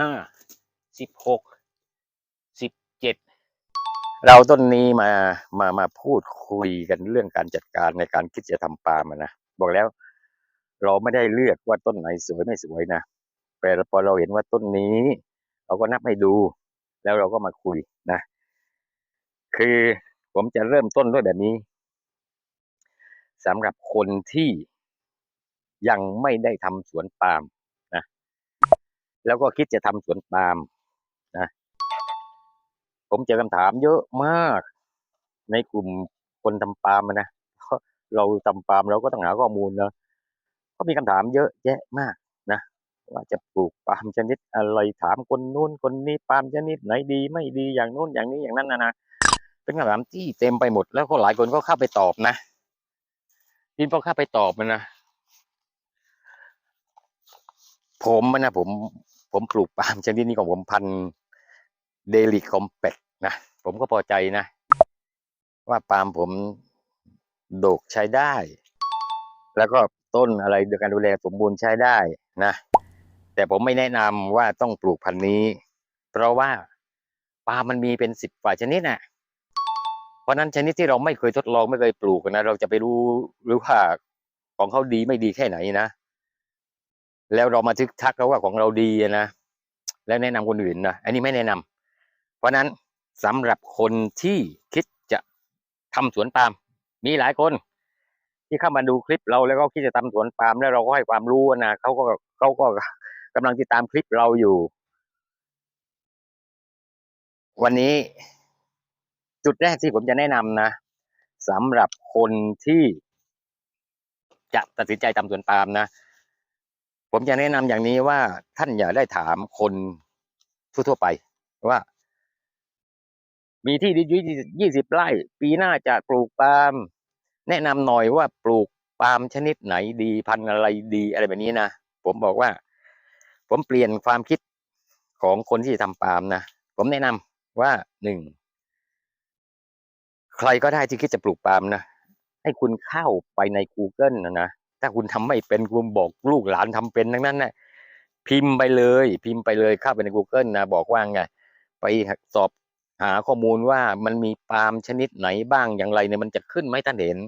ห้าสิบหกสิบเจ็ดเราต้นนี้มามามาพูดคุยกันเรื่องการจัดการในการคิดจะทำปาล์มนะบอกแล้ว เราไม่ได้เลือกว่าต้นไหนสวยไม่สวยนะแต่พอเราเห็นว่าต้นนี้ เราก็นับให้ดู แล้วเราก็มาคุยนะ คือผมจะเริ่มต้นด้วยแบบนี้สำหรับคนที่ยังไม่ได้ทำสวนปาล์มนะ แล้วก็คิดจะทำสวนปาล์มนะผมเจอคำถามเยอะมาก ในกลุ่มคนทำปาล์มนะเราะเราทำปาล์มเราก็ต้องหาข้อมูลนะก็มีคำถามเยอะแยะมากนะว่าจะปลูกปาล์มชนิดอะไรถามคนนู้นคนนี้ปาล์มชนิดไหนดี ไม่ดีอย่างนู้นอย่างนี้อย่างนั้นนะนะเป็นคำถามที่เต็มไปหมดแล้วก็หลายคนก็เข้าไปตอบนะทีนพอเข้าไปตอบมันนะผมอะนะผม ผมปลูกปาล์มชนิดนี้ของผมพันเดลิคอมเปกนะ ผมก็พอใจนะ ว่าปาล์มผมโดกใช้ได้ แล้วก็ต้นอะไรในการดูแลสมบูรณ์ใช้ได้นะ แต่ผมไม่แนะนำว่าต้องปลูกพันธุ์นี้ เพราะว่าปาล์มมันมีเป็นสิบกว่าชนิดน่ะเพราะฉะนั้นชนิดที่เราไม่เคยทดลองไม่เคยปลูกนะเราจะไปรู้หรือว่าของเขาดีไม่ดีแค่ไหนนะ แล้วเรามาทึกทักเขาว่าของเราดีนะแล้วแนะนำคนอื่นนะอันนี้ไม่แนะนำเพราะฉะนั้นสำหรับคนที่คิดจะทำสวนปาล์มมีหลายคน ที่เข้ามาดูคลิปเราแล้วก็คิดจะทำสวนปาล์มแล้วเราก็ให้ความรู้นะเขาก็เขาก็กำลังติดตามคลิปเราอยู่ วันนี้จุดแรกที่ผมจะแนะนำนะสำหรับคนที่จะตัดสินใจทำสวนปาล์มนะ ผมจะแนะนำอย่างนี้ว่าท่านอย่าได้ถามคนทั่วๆไปว่า มีที่ดินยี่สิบไร่ ปีหน้าจะปลูกปาล์มแนะนำหน่อยว่าปลูกปาล์มชนิดไหนดีพันธุ์อะไรดีอะไรแบบนี้นะผมบอกว่า ผมเปลี่ยนความคิดของคนที่ทำปาล์มนะผมแนะนำว่าหนึ่งใครก็ได้ที่คิดจะปลูกปาล์มนะให้คุณเข้าไปใน Google นะนะ ถ้าคุณทำไม่เป็นคุณบอกลูกหลานทำเป็นทั้งนั้นนะพิมพ์ไปเลย พิมพ์ไปเลยเข้าไปใน Google นะบอกว่าไงไปสอบหาข้อมูลว่ามันมีปาล์มชนิดไหนบ้างอย่างไรเนี่ยมันจะขึ้นไหมท่านเห็น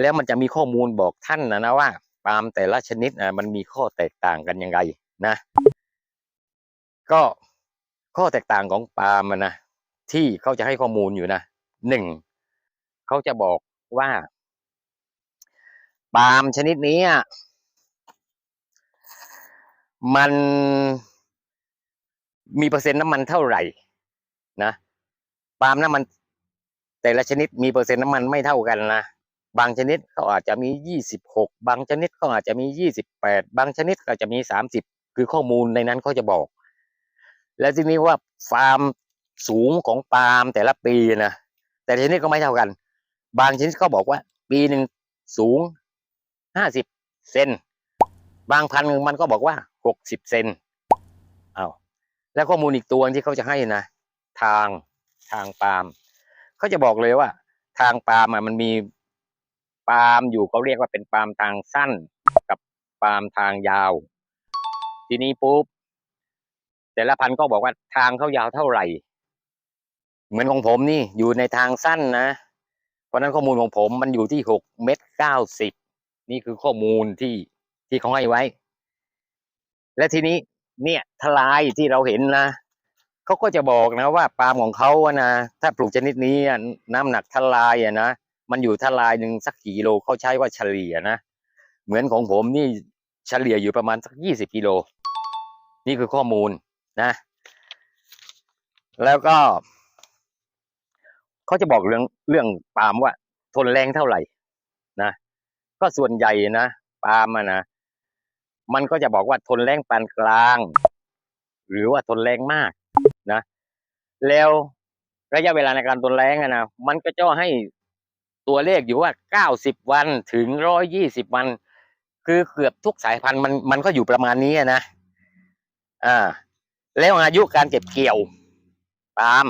แล้วมันจะมีข้อมูลบอกท่านนะนะว่าปาล์มแต่ละชนิดอะมันมีข้อแตกต่างกันยังไงนะ ก็ข้อแตกต่างของปาล์มนะที่เขาจะให้ข้อมูลอยู่นะหนึ่งเขาจะบอกว่า ปาล์มชนิดนี้มันมีเปอร์เซ็นต์น้ำมันเท่าไหร่ นะปาล์มน้ำมัน แต่ละชนิดมีเปอร์เซ็นต์น้ำมันไม่เท่ากันนะบางชนิดเขาอาจจะมียี่สิบหกบางชนิดเขาอาจจะมียี่สิบแปดบางชนิดก็จะมีสามสิบคือข้อมูลในนั้นเขาจะบอก แล้วทีนี้ว่าฟาร์มสูงของปาล์มแต่ละปีนะแต่ชนิดก็ไม่เท่ากัน บางชนิดเขาบอกว่า ปีหนึ่งสูง ห้าสิบเซนบางพันมันก็บอกว่าหกสิบเซนเอาแล้วข้อมูลอีกตัวที่เขาจะให้นะ ทางทางปาล์มเขาจะบอกเลยว่า ทางปาล์มอะมันมีปาล์มอยู่เขาเรียกว่าเป็นปาล์มทางสั้น กับปาล์มทางยาว ทีนี้ปุ๊บแต่ละพันก็บอกว่าทางเขายาวเท่าไหร่ เหมือนของผมนี่อยู่ในทางสั้นนะ เพราะนั้นข้อมูลของผมมันอยู่ที่หกเมตรเก้าสิบ นี่คือข้อมูลที่ที่เขาให้ไว้ และทีนี้เนี่ยทลายที่เราเห็นนะเขาก็จะบอกนะว่าปาล์มของเขาอะนะถ้าปลูกชนิดนี้น้ำหนักทลายอะนะมันอยู่ทลายหนึ่งสักกี่กิโลเขาใช้ว่าเฉลี่ยนะเหมือนของผมนี่เฉลี่ยอยู่ประมาณสักยี่สิบกิโล นี่คือข้อมูลนะ แล้วก็เขาจะบอกเรื่องเรื่องปาล์มว่าทนแรงเท่าไหร่ ก็ส่วนใหญ่นะปาล์มนะมันก็จะบอกว่าทนแรงปานกลาง หรือว่าทนแรงมากนะ แล้วระยะเวลาในการทนแรงอะนะมันก็จะให้ตัวเลขอยู่ว่าเก้าสิบวันถึงร้อยยี่สิบวัน คือเกือบทุกสายพันธุ์มันมันก็อยู่ประมาณนี้นะอ่าแล้วอายุการเก็บเกี่ยวปาล์ม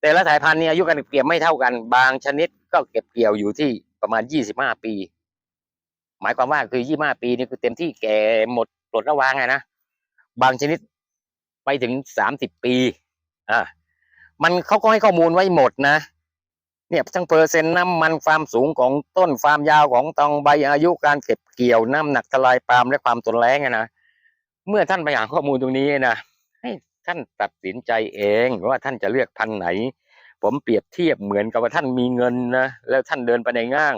แต่ละสายพันธุ์เนี่ยอายุการเก็บเกี่ยวไม่เท่ากัน บางชนิดก็เก็บเกี่ยวอยู่ที่ประมาณยี่สิบห้าปี หมายความว่าคือยี่ห้าปีนี่คือเต็มที่แก่หมดปลดระวางไงนะบางชนิดไปถึงสามสิบปีอ่ามันเขาก็ให้ข้อมูลไว้หมดนะ เนี่ยทั้งเปอร์เซ็นต์น้ำมันความสูงของต้นความยาวของตองใบอายุการเก็บเกี่ยวน้ำหนักทลายปาล์มและความทนแรงอะนะเมื่อท่านไปหาข้อมูลตรงนี้นะให้ท่านตัดสินใจเองว่าท่านจะเลือกพันไหน ผมเปรียบเทียบเหมือนกับว่าท่านมีเงินนะแล้วท่านเดินไปในง่าง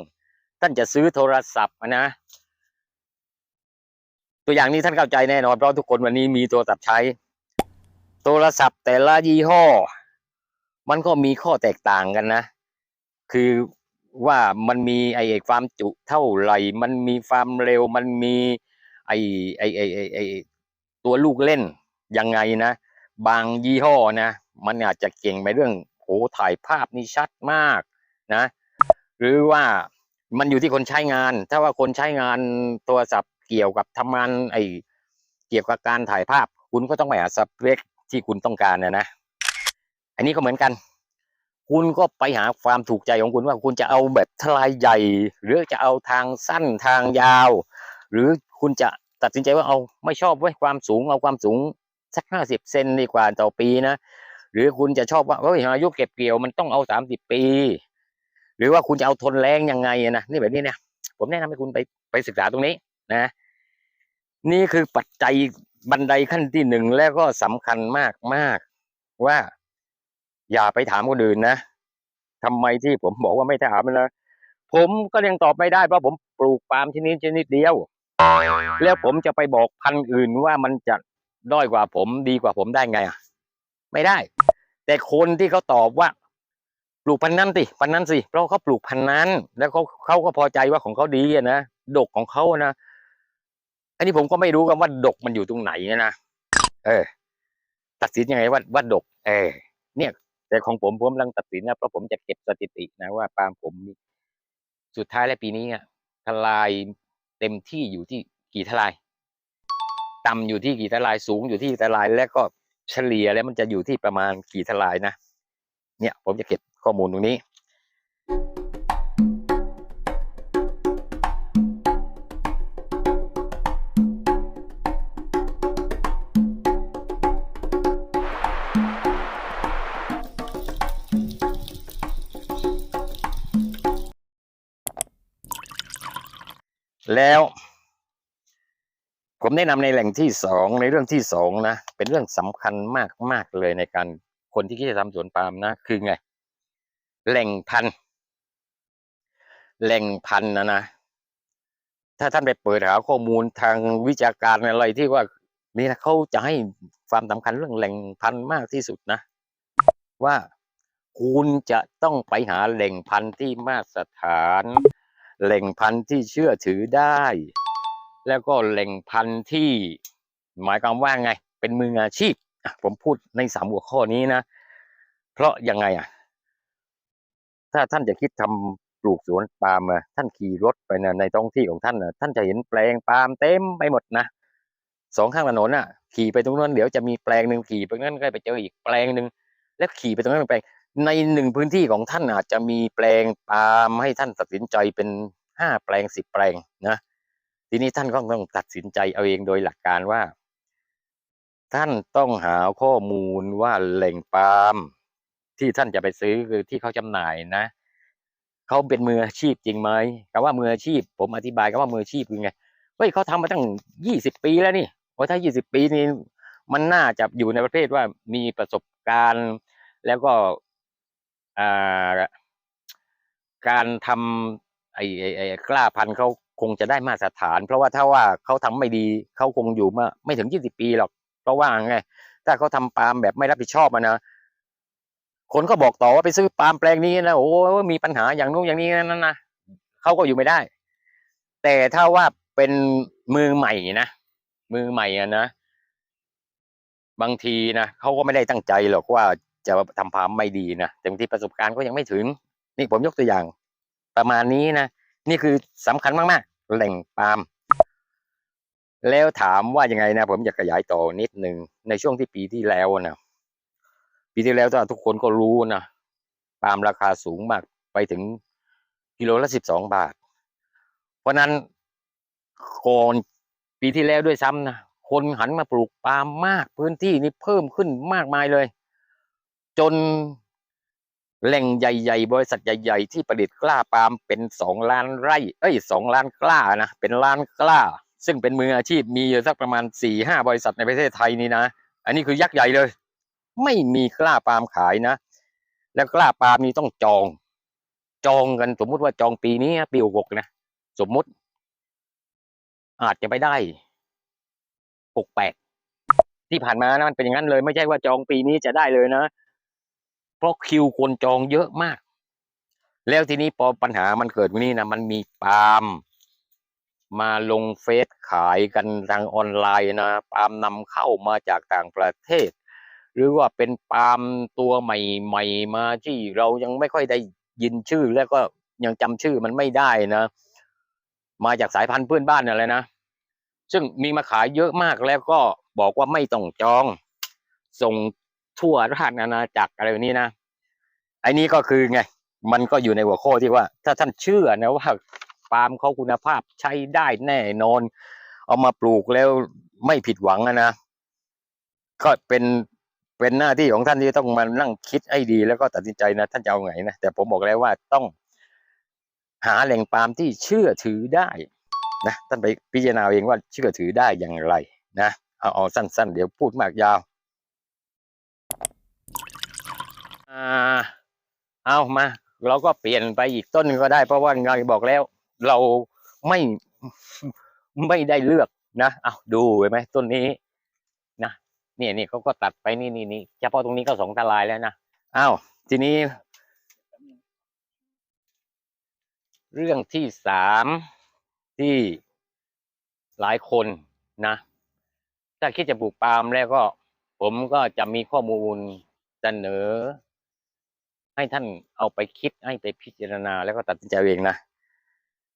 ท่านจะซื้อโทรศัพท์นะ ตัวอย่างนี้ท่านเข้าใจแน่นอน เพราะทุกคนวันนี้มีโทรศัพท์ใช้ โทรศัพท์แต่ละยี่ห้อ มันก็มีข้อแตกต่างกันนะ คือว่ามันมีไอ้ความจุเท่าไหร่ มันมีความเร็ว มันมีไอ้ไอ้ไอ้ไอ้ไอ้ตัวลูกเล่นยังไงนะ บางยี่ห้อนะ มันอาจจะเก่งไปเรื่องโหถ่ายภาพนี่ชัดมากนะ หรือว่า มันอยู่ที่คนใช้งาน ถ้าว่าคนใช้งานโทรศัพท์เกี่ยวกับทำงานไอ้เกี่ยวกับการถ่ายภาพ คุณก็ต้องไปหาสเปคที่คุณต้องการนะนะ อันนี้ก็เหมือนกัน คุณก็ไปหาความถูกใจของคุณว่าคุณจะเอาแบบทลายใหญ่ หรือจะเอาทางสั้นทางยาว หรือคุณจะตัดสินใจว่าเอาไม่ชอบไว้ความสูงเอาความสูงสักห้าสิบเซนดีกว่าต่อปีนะ หรือคุณจะชอบว่าเฮ้ยอายุเก็บเกี่ยวมันต้องเอาสามสิบปี รือว่าคุณจะเอาทนแรงยังไงนะนี่แบบนี้เนี่ย ผมแนะนำให้คุณไปไปศึกษาตรงนี้นะ นี่คือปัจจัยบันไดขั้นที่หนึ่งแล้วก็สำคัญมากมากว่า อย่าไปถามคนอื่นนะทำไมที่ผมบอกว่าไม่ถามนะผมก็ยังตอบไม่ได้เพราะผมปลูกปาล์มชนิดชนิดเดียว แล้วผมจะไปบอกพันธุ์อื่นว่ามันจะด้อยกว่าผมดีกว่าผมได้ไงอะ ไม่ได้ แต่คนที่เขาตอบว่า ปลูกพันนั้นสิพันนั้นสิเพราะเขาปลูกพันนั้น แล้วเขาเขาก็พอใจว่าของเขาดีอะนะดกของเขานะอันนี้ผมก็ไม่รู้กันว่าดกมันอยู่ตรงไหนนะเออ ตัดสินยังไงว่าว่าดก เออ เนี่ย แต่ของผมผมกำลังตัดสินนะเพราะผมจะเก็บสถิตินะว่าปาล์มผมสุดท้ายแล้วปีนี้อะทลายเต็มที่อยู่ที่กี่ทลาย ต่ำอยู่ที่กี่ทลายสูงอยู่ที่กี่ทลายแล้วก็เฉลี่ยแล้วมันจะอยู่ที่ประมาณกี่ทลายนะเนี่ย ผมจะเก็บ ข้อมูลตรงนี้ แล้ว ผมแนะนำในแหล่งที่สองในเรื่องที่สองนะ เป็นเรื่องสำคัญมากมากเลยในการคนที่คิดจะทำสวนปาล์มนะ คือไง แหล่งพันแหล่งพันนะนะถ้าท่านไปเปิดหาข้อมูลทางวิชาการอะไรที่ว่านี่นะเขาจะให้ความสำคัญเรื่องแหล่งพันมากที่สุดนะ ว่าคุณจะต้องไปหาแหล่งพันที่มาตรฐาน แหล่งพันที่เชื่อถือได้ แล้วก็แหล่งพันที่หมายความว่าไง เป็นมืออาชีพผมพูดในสามหัวข้อนี้นะ เพราะยังไงอะ ถ้าท่านจะคิดทำปลูกสวนปาล์มอะท่านขี่รถไปนะในท้องที่ของท่านนะท่านจะเห็นแปลงปาล์มเต็มไปหมดนะสองข้างถนนอะ ขี่ไปตรงนั้นเดี๋ยวจะมีแปลงหนึ่งขี่ไปตรงนั้นก็ไปเจออีกแปลงหนึ่งแล้วขี่ไปตรงนั้นแปลงในหนึ่งพื้นที่ของท่านอาจจะมีแปลงปาล์มให้ท่านตัดสินใจเป็นห้าแปลงสิบแปลงนะทีนี้ท่านก็ต้องตัดสินใจเอาเองโดยหลักการว่า ท่านต้องหาข้อมูลว่าแหล่งปาล์ม ที่ท่านจะไปซื้อคือที่เขาจำหน่ายนะเขาเป็นมืออาชีพจริงไหมคำว่ามืออาชีพ ผมอธิบายคำว่ามืออาชีพคือไงเฮ้ยเขาทำมาตั้งยี่สิบปีแล้วนี่โอ้ถ้ายี่สิบปีนี่มันน่าจะอยู่ในประเภทว่ามีประสบการณ์ แล้วก็การทำไอ้ไอ้ไอ้กล้าพันธุ์เขาคงจะได้มาตรฐาน เพราะว่าถ้าว่าเขาทำไม่ดีเขาคงอยู่มาไม่ถึงยี่สิบปีหรอก เพราะว่าไงถ้าเขาทำปาล์มแบบไม่รับผิดชอบมานะ คนก็บอกต่อว่าไปซื้อปาล์มแปลงนี้นะโอ้มีปัญหาอย่างนู้นอย่างนี้นั่นนะเขาก็อยู่ไม่ได้ แต่ถ้าว่าเป็นมือใหม่นะมือใหม่อะนะบางทีนะเขาก็ไม่ได้ตั้งใจหรอกว่าจะทำปาล์มไม่ดีนะแต่บางทีประสบการณ์ก็ยังไม่ถึง นี่ผมยกตัวอย่าง ประมาณนี้นะนี่คือสำคัญมากๆแหล่งปาล์มแล้วถามว่ายังไงนะผมอยากขยายต่อนิดหนึ่งในช่วงที่ปีที่แล้วนะ ปีที่แล้วถ้าทุกคนก็รู้นะปาล์มราคาสูงมากไปถึงกิโลละสิบสองบาท เพราะนั้นก่อนปีที่แล้วด้วยซ้ำนะคคนหันมาปลูกปาล์มมากพื้นที่นี้เพิ่มขึ้นมากมายเลย จนแหล่งใหญ่ ๆ บริษัทใหญ่ ๆ ที่ผลิตกล้าปาล์มเป็นสองล้านไร่เอ้ยสองล้านกล้านะเป็นล้านกล้า ซึ่งเป็นมืออาชีพมีอยู่สักประมาณสี่ห้าบริษัทในประเทศไทยนี่นะ อันนี้คือยักษ์ใหญ่เลย ไม่มีกล้าปาล์มขายนะ แล้วกล้าปาล์มนี่ต้องจอง จองกันสมมุติว่าจองปีนี้ปีหกนะสมมุติ อาจจะไปได้หกแปดที่ผ่านมานะมันเป็นอย่างนั้นเลย ไม่ใช่ว่าจองปีนี้จะได้เลยนะเพราะคิวคนจองเยอะมาก แล้วทีนี้พอปัญหามันเกิดวันนี้นะมันมีปาล์มมาลงเฟซขายกันทางออนไลน์นะปาล์มนำเข้ามาจากต่างประเทศ หรือว่าเป็นปาล์มตัวใหม่ๆมาที่เรายังไม่ค่อยได้ยินชื่อแล้วก็ยังจำชื่อมันไม่ได้นะ มาจากสายพันธุ์เพื่อนบ้านอะไรนะ ซึ่งมีมาขายเยอะมากแล้วก็บอกว่าไม่ต้องจอง ส่งทั่วราชอาณาจักรอะไรแบบนี้นะไอ้นี้ก็คือไง มันก็อยู่ในหัวข้อที่ว่า ถ้าท่านเชื่อนะว่าปาล์มเขาคุณภาพใช้ได้แน่นอน เอามาปลูกแล้วไม่ผิดหวังนะ ก็เป็น เป็นหน้าที่ของท่านที่ต้องมานั่งคิดให้ดีแล้วก็ตัดสินใจนะท่านจะเอาไงนะแต่ผมบอกแล้วว่าต้องหาแหล่งปาล์มที่เชื่อถือได้นะท่านไปพิจารณาเองว่าเชื่อถือได้อย่างไรนะเอาเอาสั้น ๆ เดี๋ยวพูดมากยาวอ่าเอามา เราก็เปลี่ยนไปอีกต้นก็ได้ เพราะว่าเราบอกแล้ว เราไม่ไม่ได้เลือกนะเอาดูเห็นไหมต้นนี้ เนี่ยนี่เขาก็ตัดไปนี่นี่นี่เฉพาะตรงนี้ก็สองตารายแล้วนะอ้าวทีนี้ เรื่องที่สามที่หลายคนนะ ถ้าคิดจะปลูกปาล์มแล้วก็ ผมก็จะมีข้อมูลเสนอ ให้ท่านเอาไปคิดให้ไปพิจารณาแล้วก็ตัดสินใจเองนะ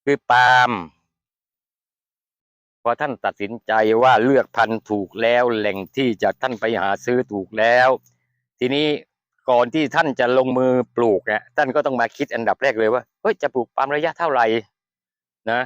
คือปาล์ม พอท่านตัดสินใจว่าเลือกพันธุ์ถูกแล้ว แหล่งที่จะท่านไปหาซื้อถูกแล้ว ทีนี้ก่อนที่ท่านจะลงมือปลูกเนี่ยท่านก็ต้องมาคิดอันดับแรกเลยว่าเฮ้ยจะปลูกปาล์มระยะเท่าไหร่นะ